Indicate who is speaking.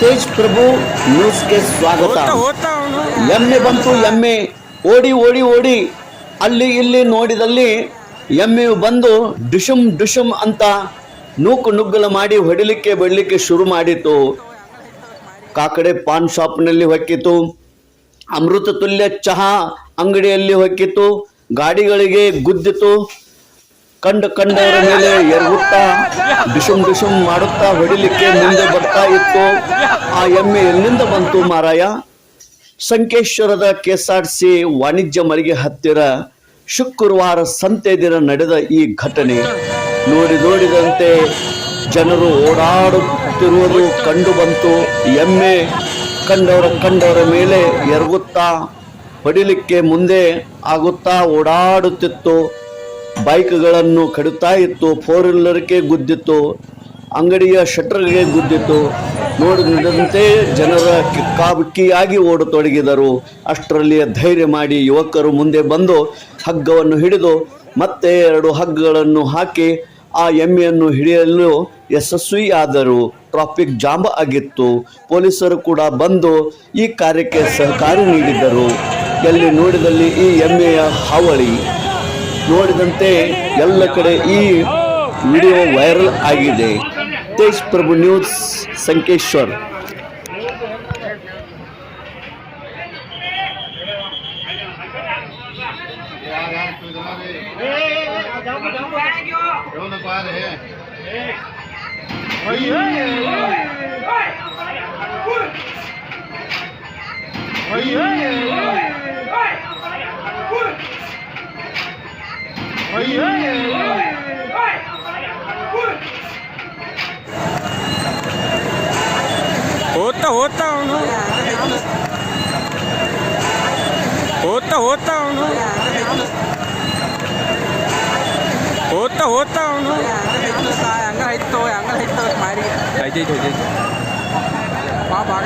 Speaker 1: ತೇಜ್ ಪ್ರಭು ನ್ಯೂಸ್ಗೆ ಸ್ವಾಗತ. ಎಮ್ಮೆ ಬಂತು ಎಮ್ಮೆ. ಓಡಿ ಓಡಿ ಓಡಿ. ಅಲ್ಲಿ ಇಲ್ಲಿ ನೋಡಿದಲ್ಲಿ ಎಮ್ಮೆಯು ಬಂದು ಡುಶುಮ್ ಡುಶುಮ್ ಅಂತ ನೂಕು ನುಗ್ಗಲ ಮಾಡಿ ಹೊಡಿಲಿಕ್ಕೆ ಬಡಲಿಕ್ಕೆ ಶುರು ಮಾಡಿತು ಕಾಕಡೆ ಪಾನ್ ಶಾಪ್ನಲ್ಲಿ ಹೊಕ್ಕಿತು. ಅಮೃತ ತುಲ್ಯ ಚಹಾ ಅಂಗಡಿಯಲ್ಲಿ ಹೊಕ್ಕಿತು. ಗಾಡಿಗಳಿಗೆ ಗುದ್ದಿತು. ಕಂಡ ಕಂಡವರ ಮೇಲೆ ಎರಗುತ್ತಾ ಡಿಶುಮ್ ಡಿಶುಮ್ ಮಾಡುತ್ತಾ ಹೊಡಿಲಿಕ್ಕೆ ಮುಂದೆ ಬರ್ತಾ ಇತ್ತು. ಆ ಎಮ್ಮೆ ಎಲ್ಲಿಂದ ಬಂತು ಮಾರಾಯ. ಸಂಕೇಶ್ವರದ ಕೆಎಸ್ಆರ್ಸಿ ವಾಣಿಜ್ಯ ಮಳಿಗೆ ಹತ್ತಿರ ಶುಕ್ರವಾರ ಸಂತೆ ದಿನ ನಡೆದ ಈ ಘಟನೆ. ನೋಡಿ ನೋಡಿದಂತೆ ಜನರು ಓಡಾಡುತ್ತಿರುವುದು ಕಂಡು ಬಂತು. ಎಮ್ಮೆ ಕಂಡವರ ಕಂಡವರ ಮೇಲೆ ಎರಗುತ್ತಾ ಹೊಡಿಲಿಕ್ಕೆ ಮುಂದೆ ಆಗುತ್ತಾ ಓಡಾಡುತ್ತಿತ್ತು. ಬೈಕ್ಗಳನ್ನು ಕಡುತ್ತಾ ಇತ್ತು ಫೋರ್ ವೀಲರ್ಗೆ ಗುದ್ದಿತ್ತು, ಅಂಗಡಿಯ ಶಟರ್ಗೆ ಗುದ್ದಿತ್ತು. ನೋಡಿದಂತೆ ಜನರ ಕಿಕ್ಕಾಬಿಕ್ಕಿಯಾಗಿ ಓಡತೊಡಗಿದರು. ಅಷ್ಟರಲ್ಲಿ ಧೈರ್ಯ ಮಾಡಿ ಯುವಕರು ಮುಂದೆ ಬಂದು ಹಗ್ಗವನ್ನು ಹಿಡಿದು ಮತ್ತೆ ಎರಡು ಹಗ್ಗಗಳನ್ನು ಹಾಕಿ ಆ ಎಮ್ಮೆಯನ್ನು ಹಿಡಿಯಲು ಯಶಸ್ವಿಯಾದರು. ಟ್ರಾಫಿಕ್ ಜಾಂಬ ಆಗಿತ್ತು. ಪೊಲೀಸರು ಕೂಡ ಬಂದು ಈ ಕಾರ್ಯಕ್ಕೆ ಸಹಕಾರಿ ನೀಡಿದ್ದರು. ಎಲ್ಲಿ ನೋಡಿದಲ್ಲಿ ಈ ಎಮ್ಮೆಯ ಹಾವಳಿ. ನೋಡಿದಂತೆ ಎಲ್ಲ ಕಡೆ ಈ ವಿಡಿಯೋ ವೈರಲ್ ಆಗಿದೆ. ತೇಜ್ ಪ್ರಭು ನ್ಯೂಸ್ ಸಂಕೇಶ್ವರ್.
Speaker 2: ಹೋಗ್ತಾ ಅವನು ಹೋಗ್ತಾ ಹೋಗ್ತಾ ಅವನು ಹೋಗ್ತಾ ಹೋಗ್ತಾ ಅವನು
Speaker 3: ಹಂಗ ಐತೋ ಹಂಗ ಐತೋ ಮಾಡಿ
Speaker 2: ಐತೈತೆ ಐತೈತೆ
Speaker 3: ಬಾ ಬಾಗ